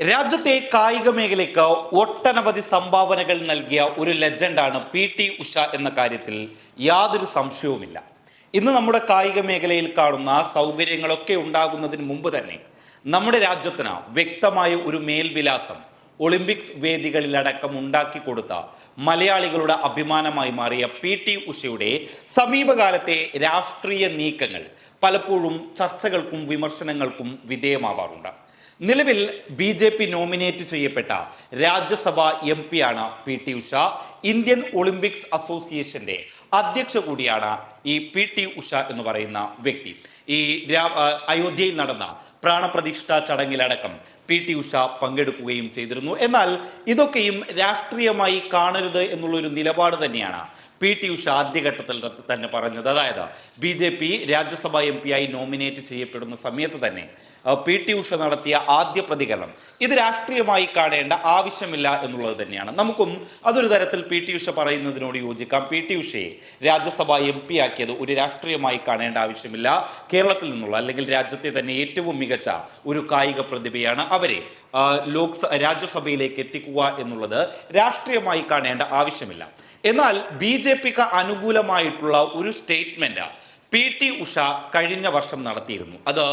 രാജ്യത്തെ കായിക മേഖലയ്ക്ക് ഒട്ടനവധി സംഭാവനകൾ നൽകിയ ഒരു ലെജൻഡാണ് പി ടി ഉഷ എന്ന കാര്യത്തിൽ യാതൊരു സംശയവുമില്ല. ഇന്ന് നമ്മുടെ കായിക മേഖലയിൽ കാണുന്ന സൗകര്യങ്ങളൊക്കെ ഉണ്ടാകുന്നതിന് മുമ്പ് തന്നെ നമ്മുടെ രാജ്യത്തിന് വ്യക്തമായ ഒരു മേൽവിലാസം ഒളിമ്പിക്സ് വേദികളിലടക്കം ഉണ്ടാക്കി കൊടുത്ത മലയാളികളുടെ അഭിമാനമായി മാറിയ പി ടി ഉഷയുടെ സമീപകാലത്തെ രാഷ്ട്രീയ നീക്കങ്ങൾ പലപ്പോഴും ചർച്ചകൾക്കും വിമർശനങ്ങൾക്കും വിധേയമാവാറുണ്ട്. നിലവിൽ ബി ജെ പി നോമിനേറ്റ് ചെയ്യപ്പെട്ട രാജ്യസഭ എം പി ആണ് P T Usha. Indian Olympics അസോസിയേഷന്റെ അധ്യക്ഷ കൂടിയാണ് ഈ പി ടി ഉഷ എന്ന് പറയുന്ന വ്യക്തി. ഈ അയോധ്യയിൽ നടന്ന പ്രാണപ്രതിഷ്ഠ ചടങ്ങിലടക്കം പി ടി ഉഷ പങ്കെടുക്കുകയും ചെയ്തിരുന്നു. എന്നാൽ ഇതൊക്കെയും രാഷ്ട്രീയമായി കാണരുത് എന്നുള്ളൊരു നിലപാട് തന്നെയാണ് പി ടി ഉഷ ആദ്യഘട്ടത്തിൽ തന്നെ പറഞ്ഞത്. അതായത് B J P Rajya Sabha M P ആയി നോമിനേറ്റ് ചെയ്യപ്പെടുന്ന സമയത്ത് തന്നെ പി ടി ഉഷ നടത്തിയ ആദ്യ പ്രതികരണം ഇത് രാഷ്ട്രീയമായി കാണേണ്ട ആവശ്യമില്ല എന്നുള്ളത് തന്നെയാണ്. നമുക്കും അതൊരു തരത്തിൽ പി ടി ഉഷ പറയുന്നതിനോട് യോജിക്കാം. പി ടി ഉഷയെ രാജ്യസഭാ എം പി ആക്കിയത് ഒരു രാഷ്ട്രീയമായി കാണേണ്ട ആവശ്യമില്ല. കേരളത്തിൽ നിന്നുള്ള അല്ലെങ്കിൽ രാജ്യത്തെ തന്നെ ഏറ്റവും മികച്ച ഒരു കായിക പ്രതിഭയാണ് അവരെ ലോക്സ രാജ്യസഭയിലേക്ക് എത്തിക്കുക എന്നുള്ളത് രാഷ്ട്രീയമായി കാണേണ്ട ആവശ്യമില്ല. എന്നാൽ ബി ജെ പിക്ക് അനുകൂലമായിട്ടുള്ള ഒരു സ്റ്റേറ്റ്മെന്റ് പി ടി ഉഷ കഴിഞ്ഞ വർഷം നടത്തിയിരുന്നു. അത്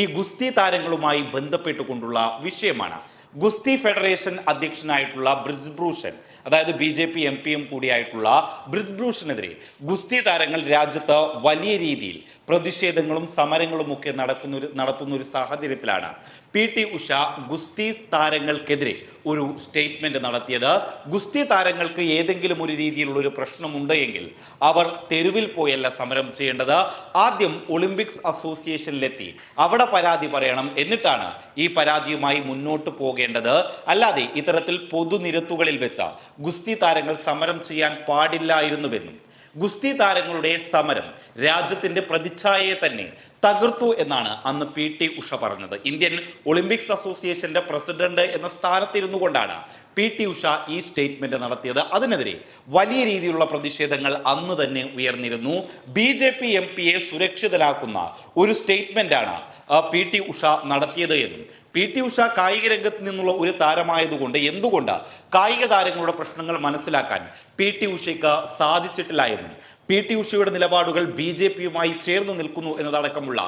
ഈ ഗുസ്തി താരങ്ങളുമായി ബന്ധപ്പെട്ടുകൊണ്ടുള്ള വിഷയമാണ്. ഗുസ്തി ഫെഡറേഷൻ അധ്യക്ഷനായിട്ടുള്ള ബ്രിജ്ഭൂഷൺ അതായത് ബി ജെ പി എം പിയും കൂടിയായിട്ടുള്ള ബ്രിജ്ഭൂഷണെതിരെ ഗുസ്തി താരങ്ങൾ രാജ്യത്ത് വലിയ രീതിയിൽ പ്രതിഷേധങ്ങളും സമരങ്ങളും ഒക്കെ നടക്കുന്ന ഒരു നടത്തുന്ന ഒരു സാഹചര്യത്തിലാണ് പി ടി ഉഷ ഗുസ്തി താരങ്ങൾക്കെതിരെ ഒരു സ്റ്റേറ്റ്മെന്റ് നടത്തിയത്. ഗുസ്തി താരങ്ങൾക്ക് ഏതെങ്കിലും ഒരു രീതിയിലുള്ള ഒരു പ്രശ്നമുണ്ട് എങ്കിൽ അവർ തെരുവിൽ പോയല്ല സമരം ചെയ്യേണ്ടത്. ആദ്യം ഒളിമ്പിക്സ് അസോസിയേഷനിലെത്തി. അവിടെ പരാതി പറയണം. എന്നിട്ടാണ് ഈ പരാതിയുമായി മുന്നോട്ട് പോകേണ്ടത്. അല്ലാതെ ഇത്തരത്തിൽ പൊതുനിരത്തുകളിൽ വെച്ച ഗുസ്തി താരങ്ങൾ സമരം ചെയ്യാൻ പാടില്ലായിരുന്നുവെന്നും ഗുസ്തി താരങ്ങളുടെ സമരം രാജ്യത്തിന്റെ പ്രതിച്ഛായയെ തന്നെ തകർത്തു എന്നാണ് അന്ന് പി ടി ഉഷ പറഞ്ഞത്. ഇന്ത്യൻ ഒളിമ്പിക്സ് അസോസിയേഷന്റെ പ്രസിഡന്റ് എന്ന സ്ഥാനത്തിരുന്നു കൊണ്ടാണ് പി ടി ഉഷ ഈ സ്റ്റേറ്റ്മെന്റ് നടത്തിയത്. അതിനെതിരെ വലിയ രീതിയിലുള്ള പ്രതിഷേധങ്ങൾ അന്ന് തന്നെ ഉയർന്നിരുന്നു. ബി ജെ പി എം പിയെ സുരക്ഷിതരാക്കുന്ന ഒരു സ്റ്റേറ്റ്മെന്റാണ് പി ടി ഉഷ നടത്തിയത് എന്നും. പി ടി ഉഷ കായിക രംഗത്ത് നിന്നുള്ള ഒരു താരമായതുകൊണ്ട് എന്തുകൊണ്ട് കായിക താരങ്ങളുടെ പ്രശ്നങ്ങൾ മനസ്സിലാക്കാൻ പി ടി ഉഷയ്ക്ക് സാധിച്ചിട്ടില്ല എന്നും. പി ടി ഉഷയുടെ നിലപാടുകൾ ബി ജെ പിയുമായി ചേർന്ന് നിൽക്കുന്നു എന്നതടക്കമുള്ള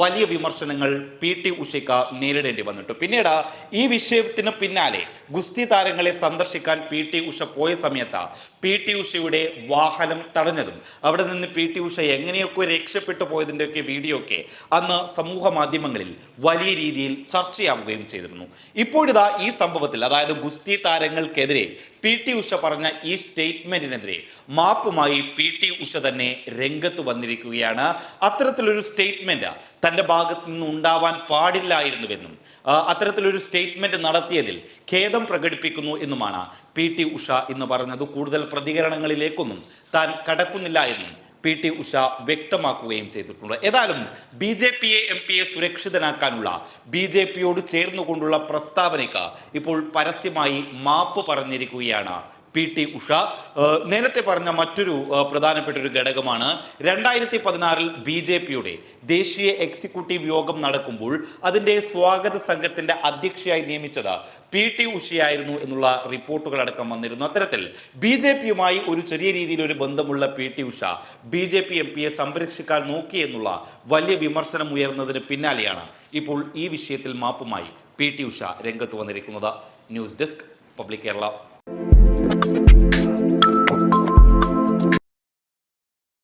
വലിയ വിമർശനങ്ങൾ പി ടി ഉഷയ്ക്ക് നേരിടേണ്ടി വന്നിട്ടു. പിന്നീട് ഈ വിഷയത്തിന് പിന്നാലെ ഗുസ്തി താരങ്ങളെ സന്ദർശിക്കാൻ പി ടി ഉഷ പോയ സമയത്ത് പി ടി ഉഷയുടെ വാഹനം തടഞ്ഞതും അവിടെ നിന്ന് പി ടി ഉഷ എങ്ങനെയൊക്കെ രക്ഷപ്പെട്ടു പോയതിന്റെയൊക്കെ വീഡിയോ ഒക്കെ അന്ന് സമൂഹ മാധ്യമങ്ങളിൽ വലിയ രീതിയിൽ ചർച്ചയാവുകയും ചെയ്തിരുന്നു. ഇപ്പോഴിതാ ഈ സംഭവത്തിൽ അതായത് ഗുസ്തി താരങ്ങൾക്കെതിരെ പി ടി ഉഷ പറഞ്ഞ ഈ സ്റ്റേറ്റ്മെന്റിനെതിരെ മാപ്പുമായി പി ടി ഉഷ തന്നെ രംഗത്ത് വന്നിരിക്കുകയാണ്. അത്തരത്തിലൊരു സ്റ്റേറ്റ്മെന്റ് തന്റെ ഭാഗത്ത് നിന്ന് ഉണ്ടാവാൻ പാടില്ലായിരുന്നുവെന്നും അത്തരത്തിലൊരു സ്റ്റേറ്റ്മെന്റ് നടത്തിയതിൽ ഖേദം പ്രകടിപ്പിക്കുന്നു എന്നുമാണ് പി ടി ഉഷ എന്ന് പറഞ്ഞത്. കൂടുതൽ പ്രതികരണങ്ങളിലേക്കൊന്നും താൻ കടക്കുന്നില്ല എന്നും പി ടി ഉഷ വ്യക്തമാക്കുകയും ചെയ്തിട്ടുണ്ട്. ഏതായാലും ബി ജെ പിയെ എം പിയെ സുരക്ഷിതനാക്കാനുള്ള ബി ജെ പിയോട് ചേർന്നുകൊണ്ടുള്ള പ്രസ്താവനയ്ക്ക് ഇപ്പോൾ പരസ്യമായി മാപ്പ് പറഞ്ഞിരിക്കുകയാണ് പി ടി ഉഷ. നേരത്തെ പറഞ്ഞ മറ്റൊരു പ്രധാനപ്പെട്ട ഒരു ഘടകമാണ് രണ്ടായിരത്തി പതിനാറിൽ ബി ജെ പിയുടെ ദേശീയ എക്സിക്യൂട്ടീവ് യോഗം നടക്കുമ്പോൾ അതിന്റെ സ്വാഗത സംഘത്തിന്റെ അധ്യക്ഷയായി നിയമിച്ചത് പി ടി ഉഷയായിരുന്നു എന്നുള്ള റിപ്പോർട്ടുകൾ അടക്കം വന്നിരുന്നു. അത്തരത്തിൽ ബി ജെ പിയുമായി ഒരു ചെറിയ രീതിയിൽ ഒരു ബന്ധമുള്ള P T Usha B J P M പിയെ സംരക്ഷിക്കാൻ നോക്കി എന്നുള്ള വലിയ വിമർശനം ഉയർന്നതിന് പിന്നാലെയാണ് ഇപ്പോൾ ഈ വിഷയത്തിൽ മാപ്പുമായി പി ടി ഉഷ രംഗത്ത് വന്നിരിക്കുന്നത്. News desk public Kerala.